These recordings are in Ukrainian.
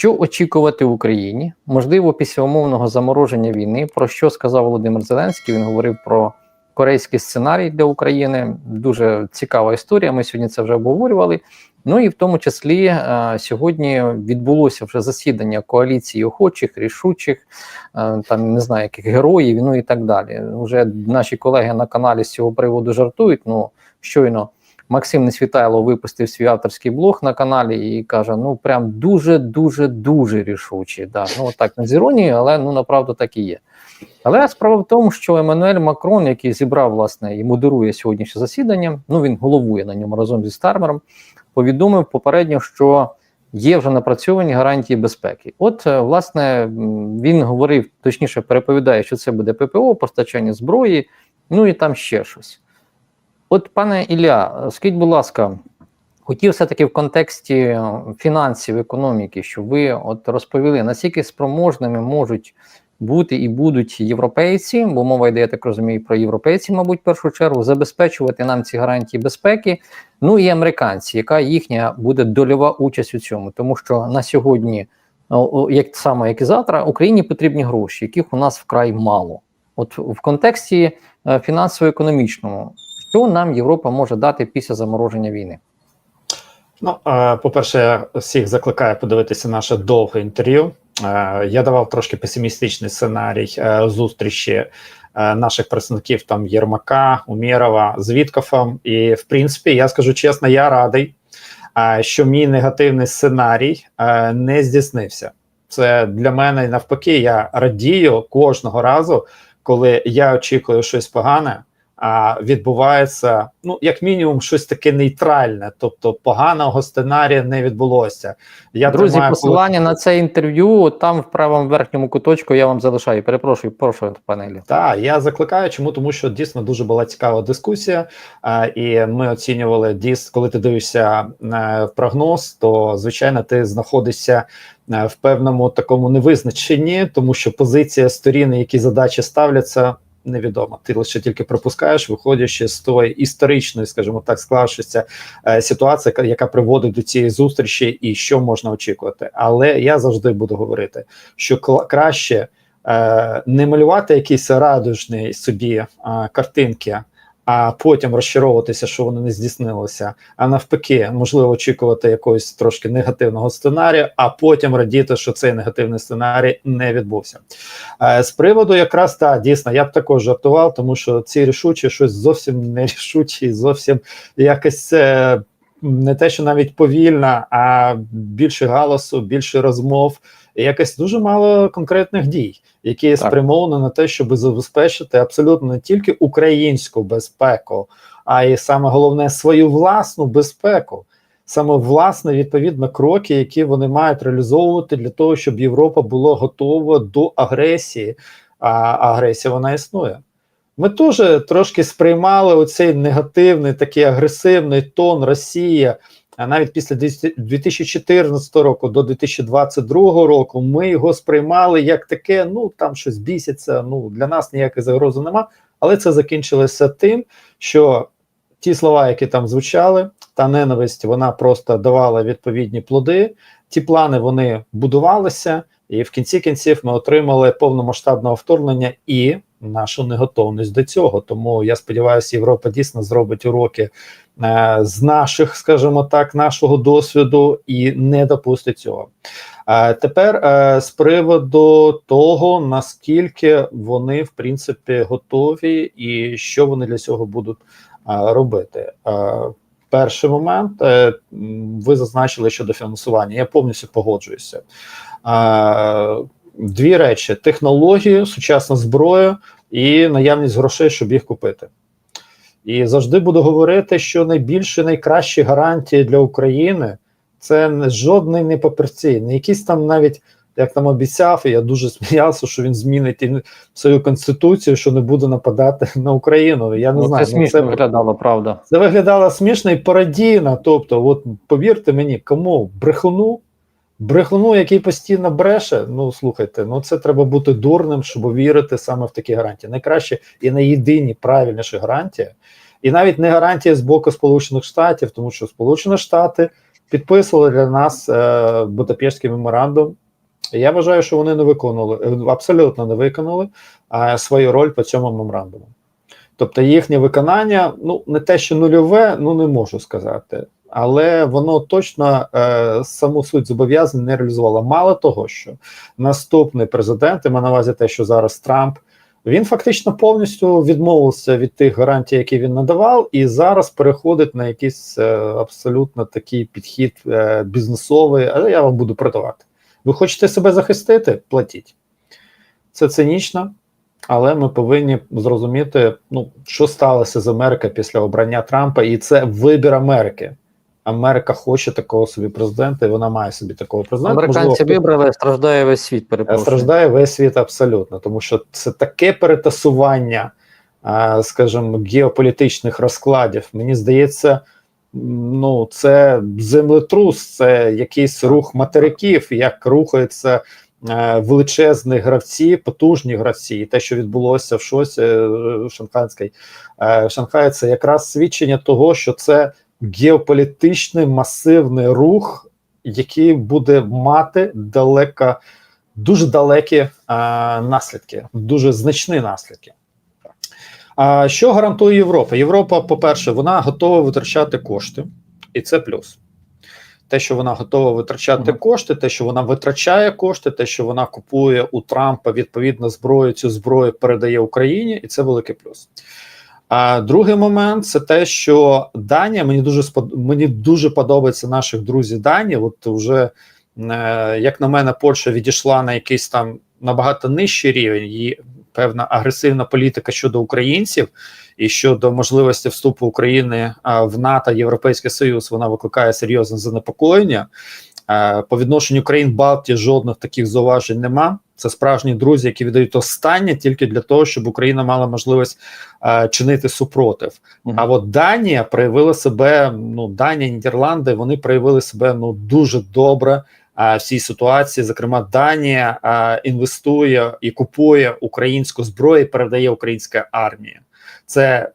Що очікувати в Україні? Можливо, після умовного замороження війни, про що сказав Володимир Зеленський? Він говорив про корейський сценарій для України. Дуже цікава історія. Ми сьогодні це вже обговорювали. Ну і в тому числі е, сьогодні відбулося вже засідання коаліції охочих, рішучих, е, там не знаю, яких героїв, ну і так далі. Уже наші колеги на каналі з цього приводу жартують. Ну щойно Максим Несвітайло випустив свій авторський блог на каналі і каже: ну прям дуже, дуже, дуже рішучі. Да. Ну так не з іронією, але ну направду так і є. Але справа в тому, що Еммануель Макрон, який зібрав власне і модерує сьогоднішнє засідання, ну він головує на ньому разом зі Стармером, повідомив попередньо, що є вже напрацьовані гарантії безпеки. От, е, власне, він говорив, точніше, переповідає, що це буде ППО, постачання зброї, ну і там ще щось. От, пане Ілля, скажіть, будь ласка, хотів все-таки в контексті е, фінансів, економіки, щоб ви от розповіли, наскільки спроможними можуть бути і будуть європейці, бо мова йде, я так розумію, про європейці, мабуть, в першу чергу, забезпечувати нам ці гарантії безпеки. Ну і американці, яка їхня буде дольова участь у цьому, тому що на сьогодні, як саме як і завтра, Україні потрібні гроші, яких у нас вкрай мало. От в контексті е, фінансово-економічному, що нам Європа може дати після замороження війни? Ну, е, по-перше, я всіх закликаю подивитися наше довге інтерв'ю. Е, Я давав трошки песимістичний сценарій е, зустрічі наших представників там Єрмака, Умєрова з Віткофом. І в принципі, я скажу чесно, я радий, що мій негативний сценарій не здійснився. Це для мене навпаки. Я радію кожного разу, коли я очікую щось погане. А відбувається, ну як мінімум, щось таке нейтральне, тобто поганого сценарія не відбулося. Я Друзі, тримаю посилання на це інтерв'ю там в правому верхньому куточку я вам залишаю. Перепрошую, прошу, пане Ілля. Так, я закликаю, чому тому, що дійсно дуже була цікава дискусія, а, і ми оцінювали дійсно, коли ти дивишся е, в прогноз, то звичайно ти знаходишся е, в певному такому невизначенні, тому що позиція сторін, які задачі ставляться. Невідомо, ти лише тільки пропускаєш, виходячи з тої історичної, скажімо так, склавшися е, ситуації, яка- приводить до цієї зустрічі, і що можна очікувати. Але я завжди буду говорити, що краще е, не малювати якісь радужні собі е, картинки, а потім розчаровуватися, що вони не здійснилися. А навпаки, можливо, очікувати якогось трошки негативного сценарію, а потім радіти, що цей негативний сценарій не відбувся. Е, з приводу, якраз так, дійсно, я б також жартував, тому що ці рішучі щось зовсім не рішучі, зовсім якось. Не те, що навіть повільна, а більше галасу, більше розмов, якось дуже мало конкретних дій, які Так. спрямовані на те, щоб забезпечити абсолютно не тільки українську безпеку, а й саме головне свою власну безпеку. Саме власне відповідно кроки, які вони мають реалізовувати для того, щоб Європа була готова до агресії. А агресія вона існує. Ми теж трошки сприймали оцей негативний, такий агресивний тон Росії. Навіть після 2014 року до 2022 року ми його сприймали як таке: ну там щось біситься. Ну для нас ніякої загрози нема. Але це закінчилося тим, що ті слова, які там звучали, та ненависть, вона просто давала відповідні плоди. Ті плани вони будувалися, і в кінці кінців ми отримали повномасштабного вторгнення і нашу неготовність до цього. Тому я сподіваюся, Європа дійсно зробить уроки з наших, скажімо так, нашого досвіду і не допустить цього. Е, тепер е, з приводу того, наскільки вони в принципі готові, і що вони для цього будуть е, робити. Е, Перший момент е, ви зазначили щодо фінансування. Я повністю погоджуюся. Е, Дві речі: технології, сучасна зброя і наявність грошей, щоб їх купити. І завжди буду говорити, що найбільші, найкращі гарантії для України це жодний не папірці, не якісь там навіть. Як там обіцяв, і я дуже сміявся, що він змінить свою конституцію, що не буде нападати на Україну. Я не Ну, знаю, це ну, смішно виглядало, правда. це виглядало смішно і пародійно. Тобто, от повірте мені, кому брехуну, брехуну, який постійно бреше. Ну слухайте, ну це треба бути дурним, щоб вірити саме в такі гарантії. Найкраще і найєдині правильніші гарантії, і навіть не гарантія з боку Сполучених Штатів, тому що Сполучені Штати підписували для нас е, Будапештський меморандум. Я вважаю, що вони не виконали, е, абсолютно не виконали е, свою роль по цьому меморандуму. Тобто їхнє виконання, ну не те, що нульове, ну не можу сказати, але воно точно е, саму суть зобов'язань не реалізувало. Мало того, що наступний президент, і маю на увазі те, що зараз Трамп, він фактично повністю відмовився від тих гарантій, які він надавав, і зараз переходить на якийсь е, абсолютно такий підхід е, бізнесовий, але я вам буду продавати. Ви хочете себе захистити? Платіть. Це цинічно, але ми повинні зрозуміти, ну, що сталося з Америкою після обрання Трампа, і це вибір Америки. Америка хоче такого собі президента, і вона має собі такого президента. Американці Можливо, вибрали, страждає весь світ. Перепрошую. страждає весь світ абсолютно, тому що це таке перетасування, скажімо, геополітичних розкладів. Мені здається, ну це землетрус, це якийсь рух материків, як рухаються е, величезні гравці, потужні гравці. І те, що відбулося в щось е, в Шанхайській е, в Шанхаї, це якраз свідчення того, що це геополітичний масивний рух, який буде мати далеко дуже далекі а, наслідки, дуже значні наслідки. А що гарантує Європа? Європа, по-перше, вона готова витрачати кошти, і це плюс. Те, що вона готова витрачати кошти, те, що вона витрачає кошти, те, що вона купує у Трампа відповідно зброю, цю зброю передає Україні, і це великий плюс. А другий момент це те, що Данія мені дуже спод... мені дуже подобається наших друзів Данії. От вже е, як на мене, Польща відійшла на якийсь там набагато нижчий рівень. Її певна агресивна політика щодо українців і щодо можливості вступу України в НАТО, Європейський Союз, вона викликає серйозне занепокоєння. Е, По відношенню країн Балтії жодних таких зауважень нема. Це справжні друзі, які віддають останнє тільки для того, щоб Україна мала можливість е, чинити супротив. Мгм. А от Данія проявила себе. Ну, Данія, Нідерланди, вони проявили себе ну дуже добре а, в цій ситуації. Зокрема, Данія а, інвестує і купує українську зброю, і передає українська армія. Це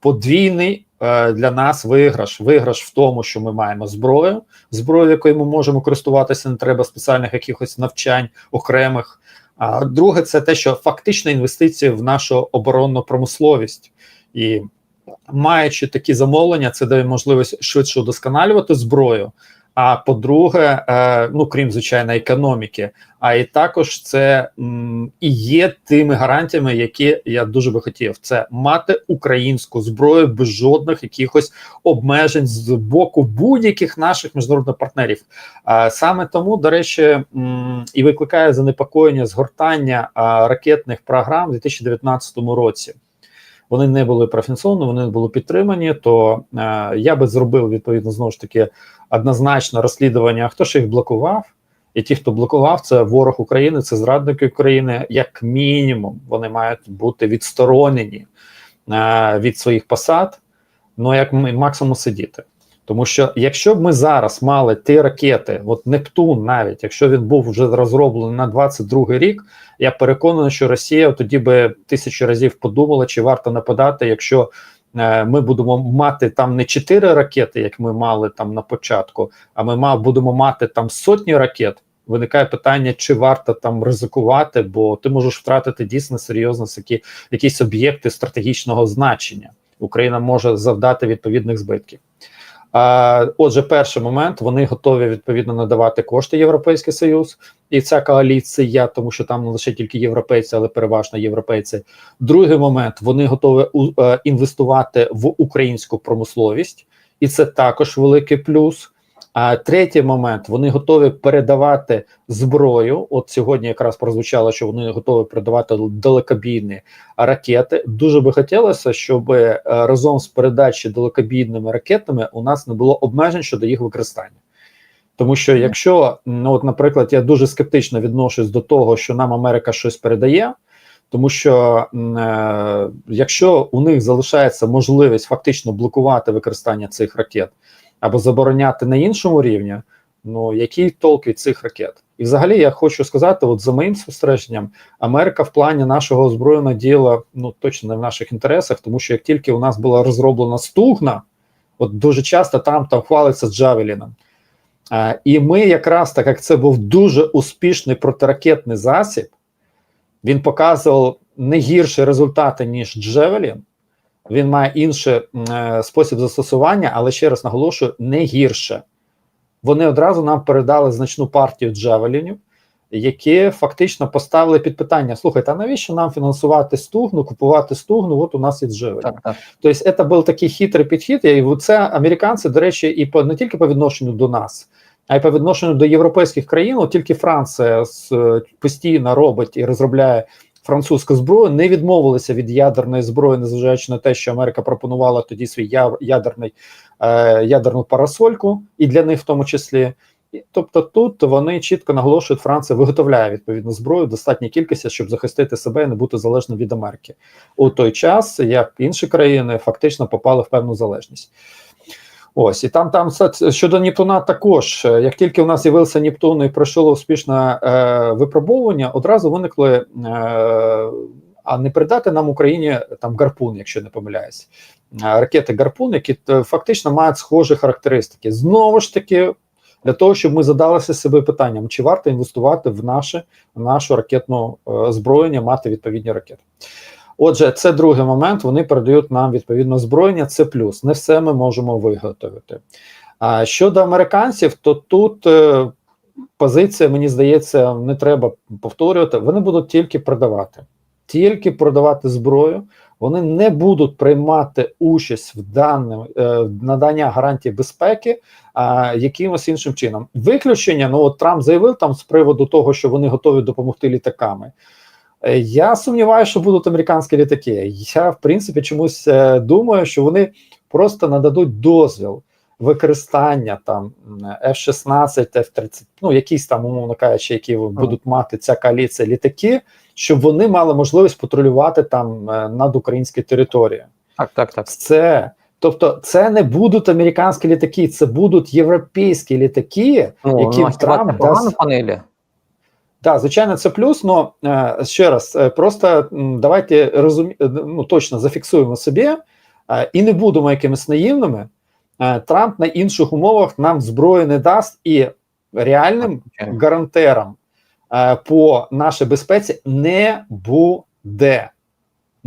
подвійний е, для нас виграш. Виграш в тому, що ми маємо зброю, зброю, якою ми можемо користуватися, не треба спеціальних якихось навчань окремих. А друге, це те, що фактично інвестиції в нашу оборонну промисловість і маючи такі замовлення, це дає можливість швидше удосконалювати зброю. А по-друге, е, ну крім звичайно, економіки, а і також це і є тими гарантіями, які я дуже би хотів, це мати українську зброю без жодних якихось обмежень з боку будь-яких наших міжнародних партнерів. Саме тому, до речі, і викликає занепокоєння згортання ракетних програм у 2019 році. Вони не були профінансовані, вони не були підтримані. То е, я би зробив відповідно знову ж таки однозначно розслідування, хто ж їх блокував. І ті, хто блокував, це ворог України, це зрадники України. Як мінімум, вони мають бути відсторонені е, від своїх посад, ну як максимум сидіти. Тому що якщо б ми зараз мали ті ракети, от Нептун, навіть якщо він був вже розроблений на 22 рік, я переконаний, що Росія тоді би тисячу разів подумала, чи варто нападати, якщо е, ми будемо мати там не 4 ракети, як ми мали там на початку, а ми мав, будемо мати там сотні ракет. Виникає питання, чи варто там ризикувати, бо ти можеш втратити дійсно серйозно які, якісь об'єкти стратегічного значення. Україна може завдати відповідних збитків. Отже, перший момент вони готові відповідно надавати кошти Європейський Союз і ця коаліція, тому що там не лише тільки європейці, але переважно європейці. Другий момент вони готові е, інвестувати в українську промисловість, і це також великий плюс. А третій момент вони готові передавати зброю. От сьогодні якраз прозвучало, що вони готові передавати далекобійні ракети. Дуже би хотілося, щоб е, разом з передачі далекобійними ракетами у нас не було обмежень щодо їх використання. Тому що якщо, ну от, наприклад, я дуже скептично відношусь до того, що нам Америка щось передає, тому що е, якщо у них залишається можливість фактично блокувати використання цих ракет або забороняти на іншому рівні, ну який толк від цих ракет? І взагалі я хочу сказати, от за моїм спостереженням, Америка в плані нашого озброєного діла ну точно не в наших інтересах, тому що як тільки у нас була розроблена стугна, от дуже часто Трамп там хвалиться з Джавеліном. Е, і ми якраз так як це був дуже успішний протиракетний засіб, він показував не гірші результати, ніж Джевелін. Він має інший е, спосіб застосування, але ще раз наголошую, не гірше. Вони одразу нам передали значну партію Джевелінів, які фактично поставили під питання: слухайте, а навіщо нам фінансувати стугну, купувати стугну? От у нас є. Так, так. Тобто, це був такий хитрий підхід, і це американці, до речі, і по не тільки по відношенню до нас, а й по відношенню до європейських країн. От тільки Франція е, постійно робить і розробляє французьку зброю, не відмовилися від ядерної зброї, незважаючи на те, що Америка пропонувала тоді свій ядерний е, ядерну парасольку, і для них в тому числі. І, тобто тут вони чітко наголошують, Франція виготовляє відповідну зброю в достатній кількості, щоб захистити себе і не бути залежним від Америки у той час, як інші країни фактично попали в певну залежність. Ось і там, там щодо Нептуна також. е, Як тільки у нас з'явився Нептун і пройшло успішне е, випробовування, одразу виникли. Е, а не передати нам Україні там гарпун, якщо не помиляюсь, Е, ракети гарпун, які е, фактично мають схожі характеристики. Знову ж таки, для того, щоб ми задалися себе питанням, чи варто інвестувати в наше в нашу ракетну е, озброєння, мати відповідні ракети. Отже, це другий момент. Вони передають нам відповідне озброєння. Це плюс. Не все ми можемо виготовити. А щодо американців, то тут е, позиція, мені здається, не треба повторювати. Вони будуть тільки продавати, тільки продавати зброю. Вони не будуть приймати участь в даному е, надання гарантії безпеки а, якимось іншим чином. Виключення, ну от Трамп заявив там з приводу того, що вони готові допомогти літаками. Е, Я сумніваюся, що будуть американські літаки. Я, в принципі, чомусь е, думаю, що вони просто нададуть дозвіл використання там F-16, F-30, ну якісь там, умовно кажучи, які будуть мати ця коаліція літаки, щоб вони мали можливість патрулювати там е, над українською територією. Так, так, так. Це тобто, це не будуть американські літаки, це будуть європейські літаки, Ну, які ну, дасть. панелі? Так, звичайно, це плюс. але ще раз, е, просто давайте розумі... е, ну, точно зафіксуємо собі е, і не будемо якимись наївними. Трамп на інших умовах нам зброї не дасть і реальним гарантерам гарантером по нашій безпеці не буде.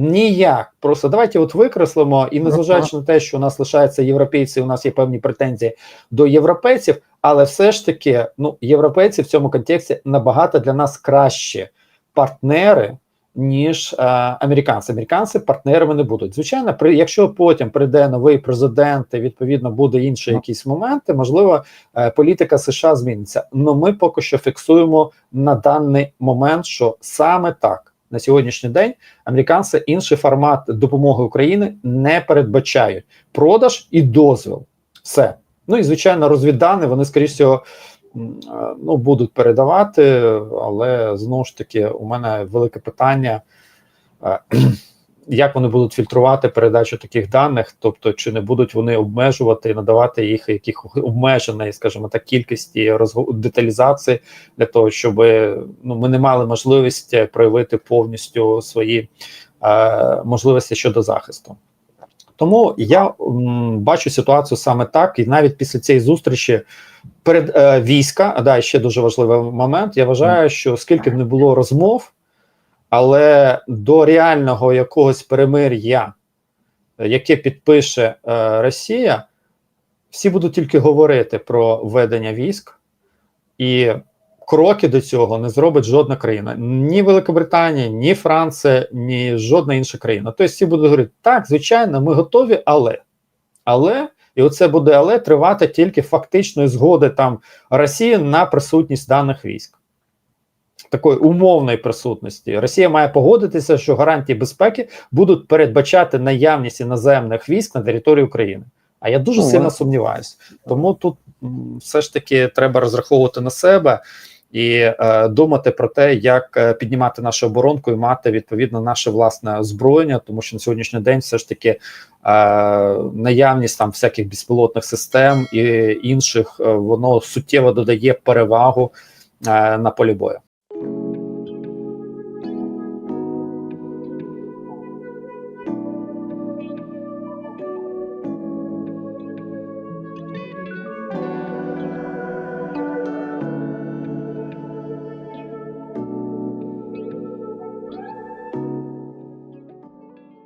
Ніяк. Просто давайте от викреслимо, і незважаючи на те, що у нас лишаються європейці, у нас є певні претензії до європейців, але все ж таки, ну, європейці в цьому контексті набагато для нас кращі партнери, ніж е, американці. Американці партнерами не будуть. Звичайно, при якщо потім прийде новий президент, і відповідно буде інші Ну. якісь моменти, можливо, е, політика США зміниться. Но ми поки що фіксуємо на даний момент, що саме так. На сьогоднішній день американці інший формат допомоги Україні не передбачають продаж і дозвіл. Все. Ну і звичайно, розвіддані вони, скоріш всього, е, ну, будуть передавати, але знову ж таки, у мене велике питання, е, як вони будуть фільтрувати передачу таких даних, тобто, чи не будуть вони обмежувати і надавати їх яких обмеженої, скажімо так, кількості розго- деталізації для того, щоб ну, ми не мали можливості проявити повністю свої е, можливості щодо захисту. Тому я м, бачу ситуацію саме так, і навіть після цієї зустрічі перед е, війська, а да, ще дуже важливий момент. Я вважаю, що скільки б не було розмов, але до реального якогось перемир'я, яке підпише е, Росія, всі будуть тільки говорити про введення військ, і кроки до цього не зробить жодна країна. Ні Великобританія, ні Франція, ні жодна інша країна. Тобто всі будуть говорити, так, звичайно, ми готові, але. Але, і оце буде але тривати тільки фактичної згоди там Росії на присутність даних військ. Такої умовної присутності Росія має погодитися, що гарантії безпеки будуть передбачати наявність іноземних військ на території України. А я дуже Ну, сильно сумніваюся. Тому тут все ж таки треба розраховувати на себе і е, думати про те, як е, піднімати нашу оборонку і мати відповідно наше власне озброєння, тому що на сьогоднішній день все ж таки е, наявність там всяких безпілотних систем і інших, е, воно суттєво додає перевагу е, на полі бою.